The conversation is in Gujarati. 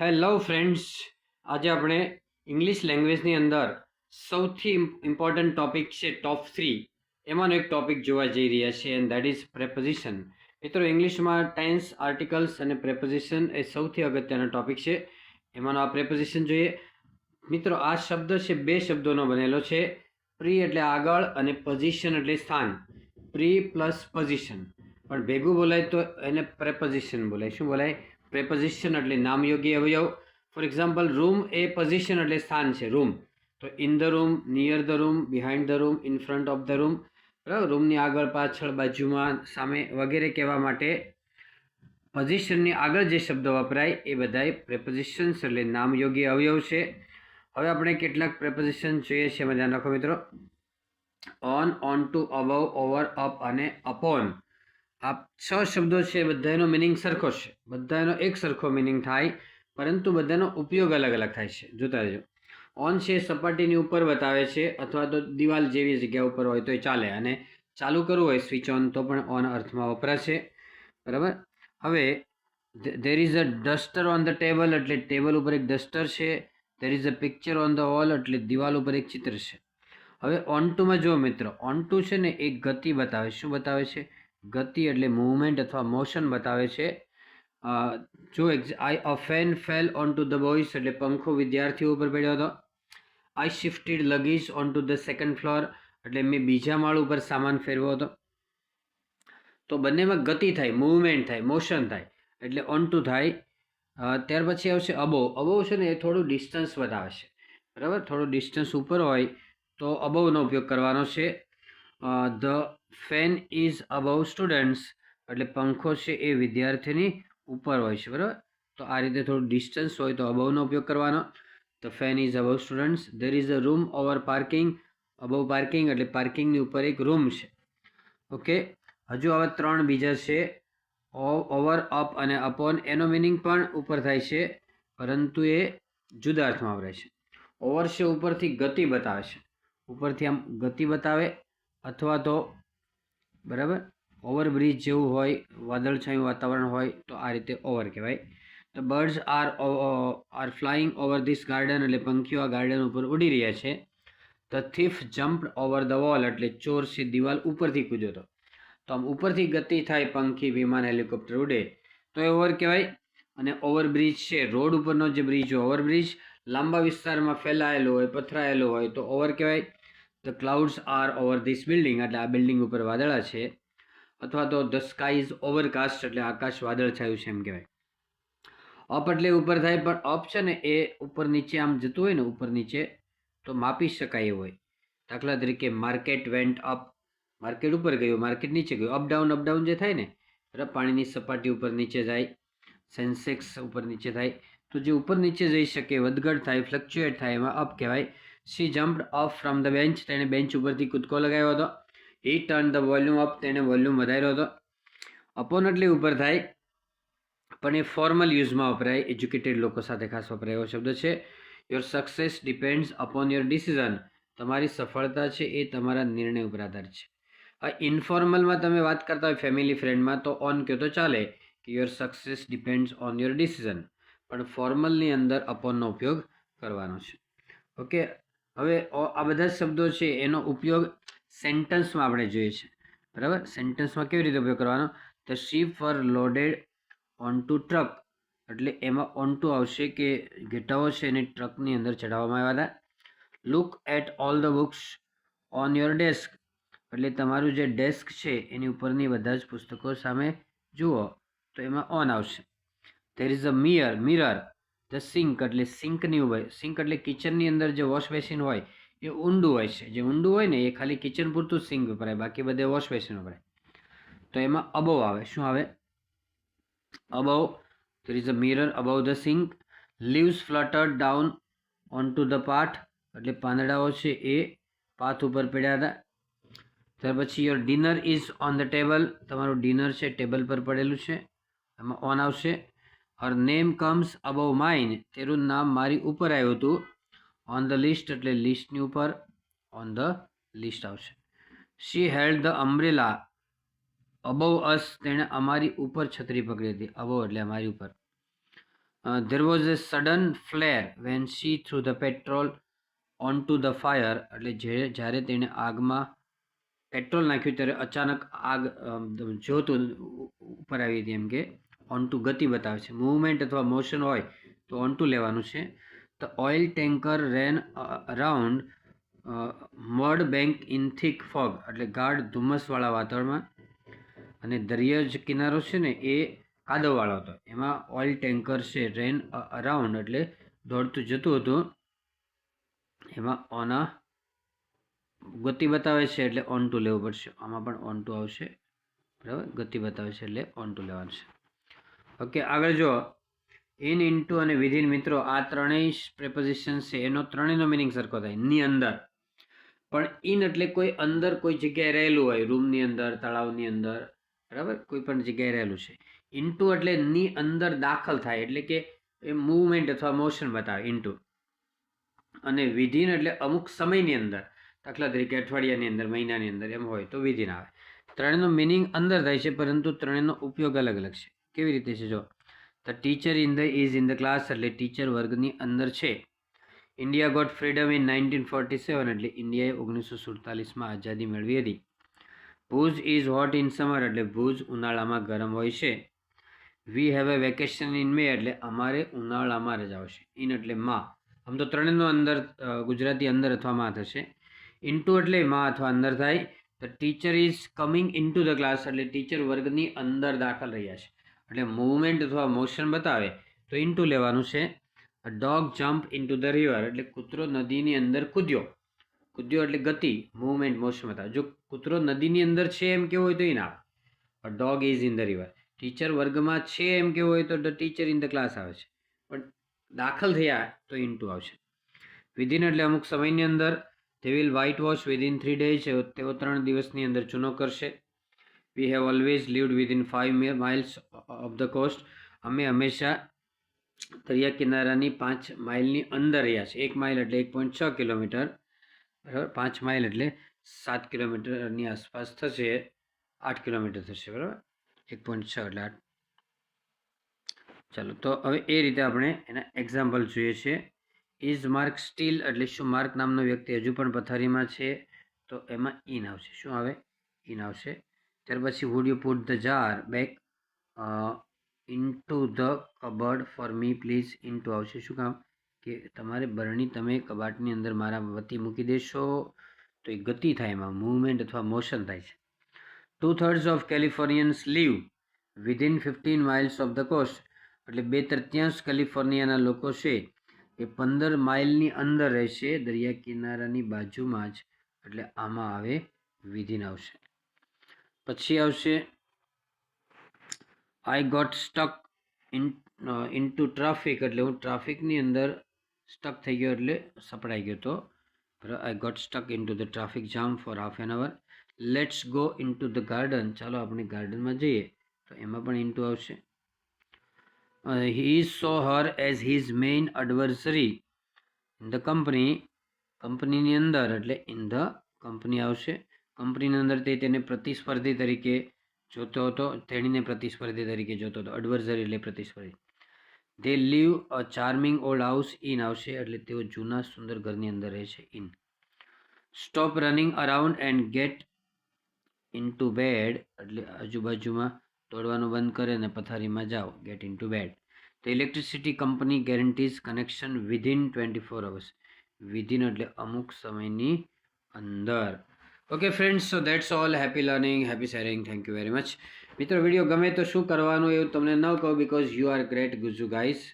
હેલો ફ્રેન્ડ્સ આજે આપણે ઇંગ્લિશ લેંગ્વેજની અંદર સૌથી ઇમ્પોર્ટન્ટ ટોપિક છે ટોપ થ્રી એમાંનો એક ટોપિક જોવા જઈ રહ્યા છે એન્ડ દેટ ઇઝ પ્રેપોઝિશન મિત્રો ઇંગ્લિશમાં ટેન્સ આર્ટિકલ્સ અને પ્રેપોઝિશન એ સૌથી અગત્યનો ટોપિક છે. એમાંનો આ પ્રેપોઝિશન જોઈએ. મિત્રો, આ શબ્દ છે, બે શબ્દોનો બનેલો છે. પ્રી એટલે આગળ અને પોઝિશન એટલે સ્થાન. પ્રી પ્લસ પોઝિશન પણ ભેગું બોલાય તો એને પ્રેપોઝિશન બોલાય. શું બોલાય? પ્રેપોઝિશન એટલે નામયોગી અવયવ. ફોર એક્ઝામ્પલ રૂમ એ પોઝિશન એટલે સ્થાન છે રૂમ તો in the room near the room behind the room in front of the room બરાબર? રૂમની આગળ, પાછળ, બાજુમાં, સામે વગેરે કહેવા માટે પોઝિશનની આગળ જે શબ્દો વપરાય એ બધાય પ્રેપોઝિશન્સ એટલે નામયોગી અવયવ છે. હવે આપણે કેટલાક પ્રેપોઝિશન જોઈએ છે, એમાં ધ્યાન રાખો મિત્રો. On on to above over up અને અપોન આ છ શબ્દો છે બધાનો મિનિંગ સરખો છે. બધાનો એક સરખો મિનિંગ થાય, પરંતુ બધાનો ઉપયોગ અલગ અલગ થાય છે. જોતા રહેજો. ઓન છે, સપાટીની ઉપર બતાવે છે, અથવા તો દિવાલ જેવી જગ્યા ઉપર હોય તો એ ચાલે. અને ચાલુ કરવું હોય, સ્વિચ ઓન, તો પણ ઓન અર્થમાં વપરાશે બરાબર? હવે there is a duster on the table એટલે ટેબલ ઉપર એક ડસ્ટર છે. There is a picture on the wall એટલે દિવાલ ઉપર એક ચિત્ર છે. હવે ઓન ટુમાં જુઓ મિત્રો. ઓન ટુ છે ને, એક ગતિ બતાવે શું બતાવે છે? ગતિ એટલે મૂવમેન્ટ અથવા મોશન બતાવે છે. જો I a fan fell on to the boys એટલે પંખો વિદ્યાર્થીઓ ઉપર પડ્યો હતો. I shifted luggage on to the second floor એટલે મેં બીજા માળ ઉપર સામાન ફેરવો હતો. તો બંનેમાં ગતિ થાય મૂવમેન્ટ થાય મોશન થાય એટલે ઓન ટુ થાય ત્યાર પછી આવશે અબો અબો છે ને એ થોડું ડિસ્ટન્સ બતાવે છે. બરાબર? થોડું ડિસ્ટન્સ ઉપર હોય તો અબોવનો ઉપયોગ કરવાનો છે. The fan is above students, એટલે પંખો છે એ વિદ્યાર્થીની ઉપર હોય છે, બરાબર? તો આ રીતે થોડું ડિસ્ટન્સ હોય તો અબવનો ઉપયોગ કરવાનો. તો fan is above students there is a room over parking above parking એટલે પાર્કિંગની ઉપર એક રૂમ છે. ઓકે? હજુ આવા ત્રણ બીજા છે. ઓવર, અપ અને અપોન એનો મિનિંગ પણ ઉપર થાય છે, પરંતુ એ જુદા અર્થમાં વપરાય છે. ઓવર છે ઉપરથી ગતિ બતાવે છે. ઉપરથી આમ ગતિ બતાવે અથવા તો બરાબર? ઓવરબ્રિજ જેવું હોય, વાદળછાયું વાતાવરણ હોય, તો આ રીતે ઓવર કહેવાય. The birds are are flying over this garden એટલે પંખીઓ આ ગાર્ડન ઉપર ઉડી રહ્યા છે. The thief jump over the wall એટલે ચોર છે દિવાલ ઉપરથી કૂદ્યો હતો. તો આમ ઉપરથી ગતિ થાય, પંખી, વિમાન, હેલિકોપ્ટર ઉડે. તો એ ઓવર કહેવાય. અને ઓવરબ્રિજ છે, રોડ ઉપરનો જે બ્રિજ હોય ઓવરબ્રિજ લાંબા વિસ્તારમાં ફેલાયેલો હોય, પથરાયેલો હોય, તો ઓવર કહેવાય. The clouds are over this building એટલે આ બિલ્ડિંગ ઉપર વાદળા છે. અથવા તો ધ સ્કાય ઇઝ ઓવરકાસ્ટ એટલે આકાશ વાદળ છાયું છે એમ કહેવાય. અપ એટલે ઉપર થાય, પણ અપ છે ને એ ઉપર નીચે આમ જતું હોય ને ઉપર નીચે, તો માપી શકાય એવું હોય. દાખલા તરીકે માર્કેટ વેન્ટ અપ માર્કેટ ઉપર ગયું માર્કેટ નીચે ગયું. અપડાઉન અપડાઉન જે થાય ને બરાબર પાણીની સપાટી ઉપર નીચે જાય સેન્સેક્સ ઉપર નીચે થાય. તો જે ઉપર નીચે જઈ શકે, વધઘટ થાય ફ્લક્ચ્યુએટ થાય, એમાં અપ કહેવાય. She jumped up from the bench તેણે બેન્ચ ઉપરથી કૂદકો લગાવ્યો હતો. He turn the volume up તેણે વોલ્યુમ વધાર્યો હતો. અપોન એટલે ઉપર થાય, પણ એ ફોર્મલ યુઝમાં વપરાય. એજ્યુકેટેડ લોકો સાથે ખાસ વપરાય એવો શબ્દ છે. Your success depends upon your decision તમારી સફળતા છે એ તમારા નિર્ણય ઉપર આધાર છે. હવે ઇન્ફોર્મલમાં તમે વાત કરતા હોય ફેમિલી ફ્રેન્ડમાં તો ઓન કહો તો ચાલે કે your success depends on your decision પણ ફોર્મલની અંદર અપોનનો ઉપયોગ કરવાનો છે. ઓકે હવે આ બધા શબ્દો છે, એનો ઉપયોગ સેન્ટન્સમાં આપણે જોઈએ છે. બરાબર? સેન્ટન્સમાં કેવી રીતે ઉપયોગ કરવાનો? The ship for loaded on to truck. એટલે એમાં ઓન ટુ આવશે કે ઘેટાઓ છે એને ટ્રકની અંદર ચડાવવામાં આવ્યા હતા. Look at all the books on your desk એટલે તમારું જે ડેસ્ક છે, એની ઉપરની બધા જ પુસ્તકો સામે જુઓ. તો એમાં ઓન આવશે. There is a mirror mirror the sink એટલે સિંકની સિંક એટલે કિચનની અંદર જે વોશ બેસિન હોય, એ ઊંડું હોય છે. જે ઊંડું હોય ને, એ ખાલી કિચન પૂરતું સિંક વપરાય બાકી બધે વોશ બેસિન વપરાય તો એમાં અબવ આવે. શું આવે? Above there is a mirror above the sink, leaves fluttered down onto the path એટલે પાંદડાઓ છે એ પાથ ઉપર પડ્યા હતા. ત્યાર પછી your dinner is on the table તમારું ડિનર છે ટેબલ પર પડેલું છે. એમાં ઓન આવશે. Her name comes above mine તેનું નામ મારી ઉપર આવ્યું હતું. ઓન ધ લિસ્ટ એટલે લિસ્ટની ઉપર ઓન ધ લિસ્ટ આવશે. She held the umbrella above us તેણે અમારી ઉપર છત્રી પકડી હતી. અબવ એટલે અમારી ઉપર. There was a sudden flare when she threw the petrol on to the fire એટલે જે, જ્યારે તેણે આગમાં પેટ્રોલ નાખ્યું, ત્યારે અચાનક આગ જોતું ઉપર આવી હતી એમ કે ઓન ટુ ગતિ બતાવે છે. મૂવમેન્ટ અથવા મોશન હોય તો ઓન ટુ લેવાનું છે. The oil tanker ran around mud bank in thick fog એટલે ગાઢ ધુમ્મસવાળા વાતાવરણમાં. અને દરિયા જે કિનારો છે ને, એ કાદવવાળો હતો. એમાં ઓઇલ ટેન્કર છે રેન અરાઉન્ડ એટલે દોડતું જતું હતું. એમાં ઓના ગતિ બતાવે છે, એટલે ઓન ટુ લેવું પડશે. આમાં પણ ઓન ટુ આવશે. બરાબર? ગતિ બતાવે છે, એટલે ઓન ટુ લેવાનું છે. ઓકે આગળ જો ઇન ઇન્ટુ અને વિધિન મિત્રો, આ ત્રણેય પ્રેપોઝિશન છે. એનો ત્રણેયનો મિનિંગ સરખો થાય. ની અંદર. પણ ઇન એટલે કોઈ અંદર કોઈ જગ્યાએ રહેલું હોય. રૂમની અંદર, તળાવની અંદર. બરાબર? કોઈ પણ જગ્યાએ રહેલું છે. ઇન્ટુ એટલે ની અંદર દાખલ થાય. એટલે કે એ મૂવમેન્ટ અથવા મોશન બતાવે ઇન્ટુ અને વિધિન એટલે અમુક સમયની અંદર. દાખલા તરીકે અઠવાડિયાની અંદર, મહિનાની અંદર એમ હોય તો વિધિન આવે. ત્રણેયનો મિનિંગ અંદર થાય છે, પરંતુ ત્રણેયનો ઉપયોગ અલગ અલગ છે. કેવી રીતે છે જો? The teacher in the is in the class એટલે ટીચર વર્ગની અંદર છે. India got freedom in nineteen forty seven એટલે ઇન્ડિયાએ ઓગણીસો સુડતાલીસમાં આઝાદી મેળવી હતી. Bhuj is hot in summer એટલે ભુજ ઉનાળામાં ગરમ હોય છે. We have a vacation in May એટલે અમારે ઉનાળામાં રજાઓ છે. ઇન એટલે માં. આમ તો ત્રણેયનો અંદર ગુજરાતી અંદર અથવા માં થશે. ઇન્ટુ એટલે માં અથવા અંદર થાય. The teacher is coming in to the class એટલે ટીચર વર્ગની અંદર દાખલ રહ્યા છે. એટલે મૂવમેન્ટ અથવા મોશન બતાવે તો ઇન્ટુ લેવાનું છે. Dog jump into the river એટલે કૂતરો નદીની અંદર કૂદ્યો. કૂદ્યો એટલે ગતિ મૂવમેન્ટ મોશન બતાવે. જો કૂતરો નદીની અંદર છે એમ કેવું હોય તો એ ના આવે. Dog is in the river teacher વર્ગમાં છે એમ કેવું હોય તો ટીચર ઇન ધ ક્લાસ આવે છે. પણ દાખલ થયા તો ઇન્ટુ આવશે. વિધિન એટલે અમુક સમયની અંદર તે will white wash within three days તેઓ ત્રણ દિવસની અંદર ચૂનો કરશે. We have always lived within five miles of the coast અમે હંમેશા દરિયા કિનારાની પાંચ માઇલની અંદર રહ્યા છે એક માઇલ એટલે એક પોઈન્ટ છ કિલોમીટર, બરાબર? પાંચ માઇલ એટલે સાત કિલોમીટરની આસપાસ થશે, આઠ કિલોમીટર થશે, બરાબર? એક પોઈન્ટ છ એટલે આઠ. ચાલો, તો હવે એ રીતે આપણે એના એક્ઝામ્પલ જોઈએ છીએ. ઇઝ માર્ક સ્ટીલ એટલે શું માર્ક નામનો વ્યક્તિ હજુ પણ પથારીમાં છે? તો એમાં ઇન આવશે. શું આવે? ઇન આવશે. ત્યાર પછી would you put the jar back into the cupboard for me please into આવશે શું કામ? કે તમારે બરણી તમે કબાટની અંદર મારા વતી મૂકી દેશો, તો એ ગતિ થાય એમાં મૂવમેન્ટ અથવા મોશન થાય છે. Two thirds of Californians live within fifteen miles of the coast એટલે બે તૃતીયાંશ કેલિફોર્નિયાના લોકો છે, એ પંદર માઇલની અંદર રહેશે, દરિયા કિનારાની બાજુમાં જ. એટલે આમાં આવે વિધિન આવશે. પછી આવશે I got stuck in in to traffic એટલે હું ટ્રાફિકની અંદર સ્ટક થઈ ગયો એટલે સપડાઈ ગયો તો. I got stuck in to the traffic jam for half an hour let's go in to the garden ચાલો આપણે ગાર્ડનમાં જઈએ. તો એમાં પણ ઇન્ટુ આવશે. He saw her as his main adversary in the company કંપનીની અંદર, એટલે ઇન ધ કંપની આવશે. કંપનીની અંદર તે તેને પ્રતિસ્પર્ધી તરીકે જોતો હતો, તેણીને પ્રતિસ્પર્ધી તરીકે જોતો હતો એડવર્સરી એટલે પ્રતિસ્પર્ધી. They live a charming old house in આવશે એટલે તેઓ જૂના સુંદર ઘરની અંદર રહે છે in stop running around and get in to bed એટલે આજુબાજુમાં દોડવાનું બંધ કરે અને પથારીમાં જાઓ ગેટ ઇન ટુ બેડ તો electricity company guarantees connection within twenty four hours within એટલે અમુક સમયની અંદર. Okay friends so that's all happy learning happy sharing thank you very much મિત્રો વીડિયો ગમે તો શું કરવાનું એવું તમને ન કહું because you are great Gujju guys